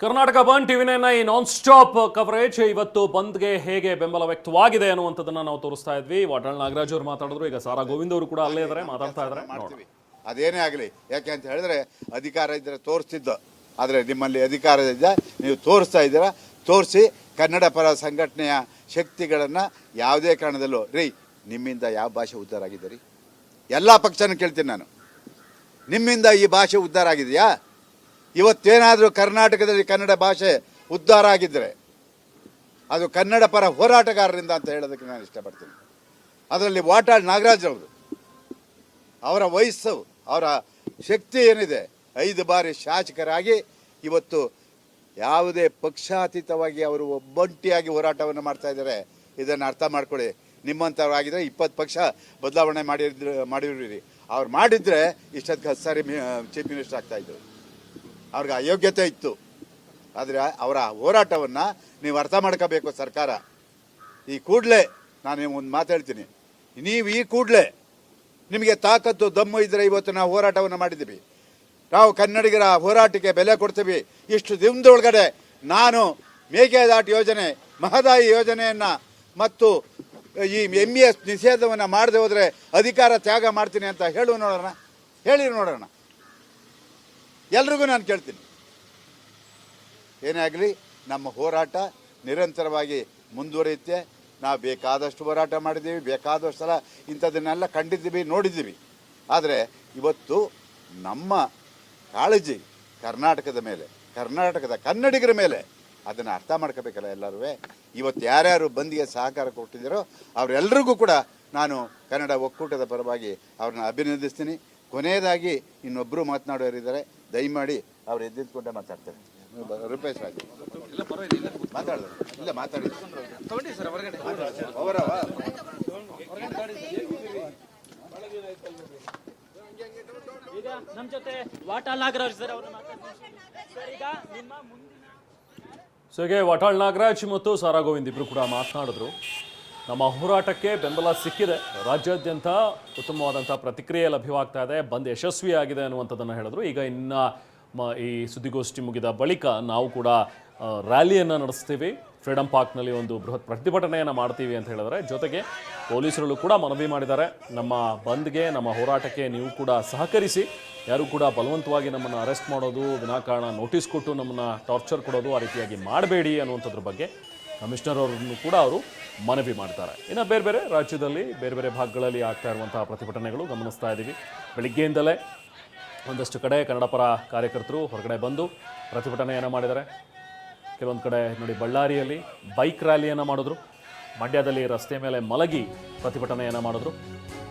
Karnataka burn TV ಈ non stop coverage ಇವತ್ತು ಬಂದ್ಗೆ ಹೇಗೆ ಬೆಂಬಲ ವ್ಯಕ್ತವಾಗಿದೆ ಅನ್ನುವಂಥದ್ದನ್ನ ನಾವು ತೋರಿಸ್ತಾ ಇದ್ವಿ. ವಾಟಾಳ್ ನಾಗರಾಜ್ ಅವರು ಮಾತಾಡಿದ್ರು ಈಗ ಸಾರಾ ಗೋವಿಂದ್ ಅವರು ಕೂಡ ಅಲ್ಲೇ ಇದ್ದಾರೆ ಮಾತಾಡ್ತಾ ಇದ್ದಾರೆ. ಮಾಡ್ತೀವಿ ಅದೇನೇ ಆಗಲಿ ಯಾಕೆ ಅಂತ ಹೇಳಿದ್ರೆ ಅಧಿಕಾರ ಇದ್ರೆ ತೋರಿಸ್ತಿದ್ದು. ಆದರೆ ನಿಮ್ಮಲ್ಲಿ ಅಧಿಕಾರ ಇದ್ದ ನೀವು ತೋರಿಸ್ತಾ ಇದ್ದೀರಾ ತೋರಿಸಿ ಕನ್ನಡ ಪರ ಸಂಘಟನೆಯ ಶಕ್ತಿಗಳನ್ನು ಯಾವುದೇ ಕಾರಣದಲ್ಲೂ. ರೀ ನಿಮ್ಮಿಂದ ಯಾವ ಭಾಷೆ ಉದ್ಧಾರ ಆಗಿದೆ ರೀ ಎಲ್ಲ ಪಕ್ಷನೂ ಕೇಳ್ತೀನಿ ನಾನು. ನಿಮ್ಮಿಂದ ಈ ಭಾಷೆ ಉದ್ಧಾರ ಆಗಿದೆಯಾ ಇವತ್ತೇನಾದರೂ ಕರ್ನಾಟಕದಲ್ಲಿ ಕನ್ನಡ ಭಾಷೆ ಉದ್ಧಾರ ಆಗಿದ್ದರೆ ಅದು ಕನ್ನಡ ಪರ ಹೋರಾಟಗಾರರಿಂದ ಅಂತ ಹೇಳೋದಕ್ಕೆ ನಾನು ಇಷ್ಟಪಡ್ತೀನಿ. ಅದರಲ್ಲಿ ವಾಟಾಳ್ ನಾಗರಾಜ್ ಅವರು, ಅವರ ವಯಸ್ಸು, ಅವರ ಶಕ್ತಿ ಏನಿದೆ, ಐದು ಬಾರಿ ಶಾಸಕರಾಗಿ ಇವತ್ತು ಯಾವುದೇ ಪಕ್ಷಾತೀತವಾಗಿ ಅವರು ಒಬ್ಬಂಟಿಯಾಗಿ ಹೋರಾಟವನ್ನು ಮಾಡ್ತಾ ಇದ್ದಾರೆ, ಇದನ್ನು ಅರ್ಥ ಮಾಡ್ಕೊಳ್ಳಿ. ನಿಮ್ಮಂಥವ್ರಾಗಿದ್ರೆ ಇಪ್ಪತ್ತು ಪಕ್ಷ ಬದಲಾವಣೆ ಮಾಡಿದ್ರು ಮಾಡಿರಿ ಅವ್ರು ಮಾಡಿದರೆ ಇಷ್ಟೊತ್ತಿಗೆ ಹತ್ತು ಸಾರಿ ಚೀಫ್ ಮಿನಿಸ್ಟರ್ ಆಗ್ತಾ ಇದ್ರು. ಅವ್ರಿಗೆ ಅಯೋಗ್ಯತೆ ಇತ್ತು. ಆದರೆ ಅವರ ಹೋರಾಟವನ್ನು ನೀವು ಅರ್ಥ ಮಾಡ್ಕೋಬೇಕು ಸರ್ಕಾರ. ಈ ಕೂಡಲೇ ನಾನು ಒಂದು ಮಾತು ಹೇಳ್ತೀನಿ. ನೀವು ಈ ಕೂಡಲೇ ನಿಮಗೆ ತಾಕತ್ತು ದಮ್ಮು ಇದ್ದರೆ ಇವತ್ತು ನಾವು ಹೋರಾಟವನ್ನು ಮಾಡಿದ್ದೀವಿ. ನಾವು ಕನ್ನಡಿಗರ ಹೋರಾಟಕ್ಕೆ ಬೆಲೆ ಕೊಡ್ತೀವಿ. ಇಷ್ಟು ದಿನದೊಳಗಡೆ ನಾನು ಮೇಕೆದಾಟು ಯೋಜನೆ, ಮಹದಾಯಿ ಯೋಜನೆಯನ್ನು ಮತ್ತು ಈ ಎಂ ಇ ಎಸ್ ನಿಷೇಧವನ್ನು ಮಾಡದೆ ಹೋದರೆ ಅಧಿಕಾರ ತ್ಯಾಗ ಮಾಡ್ತೀನಿ ಅಂತ ಹೇಳು ನೋಡೋಣ. ಹೇಳಿ ನೋಡೋಣ. ಎಲ್ರಿಗೂ ನಾನು ಕೇಳ್ತೀನಿ. ಏನೇ ಆಗಲಿ, ನಮ್ಮ ಹೋರಾಟ ನಿರಂತರವಾಗಿ ಮುಂದುವರಿಯುತ್ತೆ. ನಾವು ಬೇಕಾದಷ್ಟು ಹೋರಾಟ ಮಾಡಿದ್ದೀವಿ, ಬೇಕಾದಷ್ಟು ಸಲ ಇಂಥದನ್ನೆಲ್ಲ ಕಂಡಿದ್ದೀವಿ, ನೋಡಿದ್ದೀವಿ. ಆದರೆ ಇವತ್ತು ನಮ್ಮ ಕಾಳಜಿ ಕರ್ನಾಟಕದ ಮೇಲೆ, ಕರ್ನಾಟಕದ ಕನ್ನಡಿಗರ ಮೇಲೆ ಅದನ್ನು ಅರ್ಥ ಮಾಡ್ಕೋಬೇಕಲ್ಲ ಎಲ್ಲರೂ ಇವತ್ತು ಯಾರ್ಯಾರು ಬಂದಿಗೆ ಸಹಕಾರ ಕೊಟ್ಟಿದ್ದೀರೋ ಅವರೆಲ್ಲರಿಗೂ ಕೂಡ ನಾನು ಕನ್ನಡ ಒಕ್ಕೂಟದ ಪರವಾಗಿ ಅವ್ರನ್ನ ಅಭಿನಂದಿಸ್ತೀನಿ. ಕೊನೆಯದಾಗಿ ಇನ್ನೊಬ್ಬರು ಮಾತನಾಡೋರಿದ್ದಾರೆ ದಯಮಾಡಿ ಅವ್ರು ಎದ್ದಿದ್ಕೊಂಡೆ ಮಾತಾಡ್ತಾರೆ. ರೂಪೇಶ್ ರಾಜ್. ಮಾತಾಡಿದ್ರು ಇಲ್ಲ ಮಾತಾಡಿದ್ರು ಅವರವ? ಈಗ ನಮ್ಮ ಜೊತೆ ವಾಟಾಳ್ ನಾಗರಾಜ್ ಸರ್ ಅವರು ಸರ್ ಈಗ ನಿಮ್ಮ ಮುಂದಿನ ಸೊ ಹೀಗೆ ವಾಟಾಳ್ ನಾಗರಾಜ್ ಮತ್ತು ಸಾರಾ ಗೋವಿಂದ್ ಇಬ್ರು ಕೂಡ ಮಾತನಾಡಿದ್ರು. ನಮ್ಮ ಹೋರಾಟಕ್ಕೆ ಬೆಂಬಲ ಸಿಕ್ಕಿದೆ. ರಾಜ್ಯಾದ್ಯಂತ ಉತ್ತಮವಾದಂಥ ಪ್ರತಿಕ್ರಿಯೆ ಲಭ್ಯವಾಗ್ತಾ ಇದೆ. ಬಂದ್ ಯಶಸ್ವಿಯಾಗಿದೆ ಅನ್ನುವಂಥದ್ದನ್ನು ಹೇಳಿದ್ರು. ಈಗ ಇನ್ನ ಈ ಸುದ್ದಿಗೋಷ್ಠಿ ಮುಗಿದ ಬಳಿಕ ನಾವು ಕೂಡ ರ್ಯಾಲಿಯನ್ನು ನಡೆಸ್ತೀವಿ. ಫ್ರೀಡಂ ಪಾರ್ಕ್ನಲ್ಲಿ ಒಂದು ಬೃಹತ್ ಪ್ರತಿಭಟನೆಯನ್ನು ಮಾಡ್ತೀವಿ ಅಂತ ಹೇಳಿದರೆ, ಜೊತೆಗೆ ಪೊಲೀಸರಲ್ಲೂ ಕೂಡ ಮನವಿ ಮಾಡಿದ್ದಾರೆ. ನಮ್ಮ ಬಂದ್ಗೆ, ನಮ್ಮ ಹೋರಾಟಕ್ಕೆ ನೀವು ಕೂಡ ಸಹಕರಿಸಿ, ಯಾರು ಕೂಡ ಬಲವಂತವಾಗಿ ನಮ್ಮನ್ನು ಅರೆಸ್ಟ್ ಮಾಡೋದು, ವಿನಾಕಾರಣ ನೋಟಿಸ್ ಕೊಟ್ಟು ನಮ್ಮನ್ನು ಟಾರ್ಚರ್ ಕೊಡೋದು ಆ ರೀತಿಯಾಗಿ ಮಾಡಬೇಡಿ ಅನ್ನುವಂಥದ್ರ ಬಗ್ಗೆ ಕಮಿಷನರ್ ಅವರನ್ನು ಕೂಡ ಅವರು ಮನವಿ ಮಾಡ್ತಾರೆ ಇನ್ನು ಬೇರೆ ಬೇರೆ ರಾಜ್ಯದಲ್ಲಿ ಬೇರೆ ಬೇರೆ ಭಾಗಗಳಲ್ಲಿ ಆಗ್ತಾ ಇರುವಂತಹ ಪ್ರತಿಭಟನೆಗಳು ಗಮನಿಸ್ತಾ ಇದ್ದೀವಿ. ಬೆಳಿಗ್ಗೆಯಿಂದಲೇ ಒಂದಷ್ಟು ಕಡೆ ಕನ್ನಡ ಪರ ಕಾರ್ಯಕರ್ತರು ಹೊರಗಡೆ ಬಂದು ಪ್ರತಿಭಟನೆಯನ್ನು ಮಾಡಿದ್ದಾರೆ. ಕೆಲವೊಂದು ಕಡೆ ನೋಡಿ ಬಳ್ಳಾರಿಯಲ್ಲಿ ಬೈಕ್ ರ್ಯಾಲಿಯನ್ನು ಮಾಡಿದ್ರು. ಮಂಡ್ಯದಲ್ಲಿ ರಸ್ತೆ ಮೇಲೆ ಮಲಗಿ ಪ್ರತಿಭಟನೆಯನ್ನು ಮಾಡಿದ್ರು.